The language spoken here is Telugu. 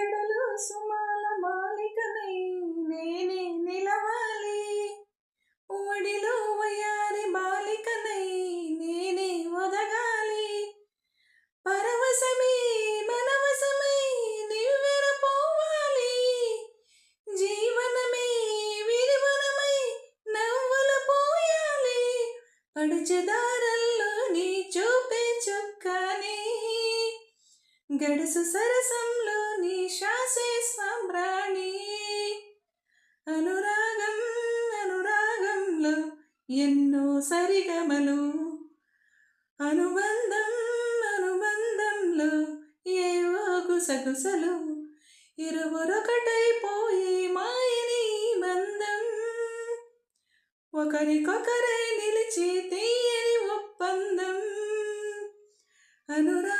జడలు సుమాల మాలికనై నేనే నిలవాలి. ఒడిలో వయారి బాలికనై నేనే ఒదగాలి. పరవశమే మనవశమై నివ్వెరపోవాలి జీవనమే విరివనమై నవ్వులు పోయాలి. పడుచుదారల్లో నీ చూపే చుక్కాని. గడుసు సరసంలో నీ సాంబ్రాణి. అనురాగం అనురాగంలో ఎన్నో సరిగమలు. అనుబంధం అనుబంధంలో ఏవో గుసగుసలు. ఇరువురొకటైపోయే మాయని బంధం. ఒకరికొకరై నిలిచి తీయని ఒప్పందం. అనురాగం